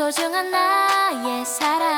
소중한 나의 사랑.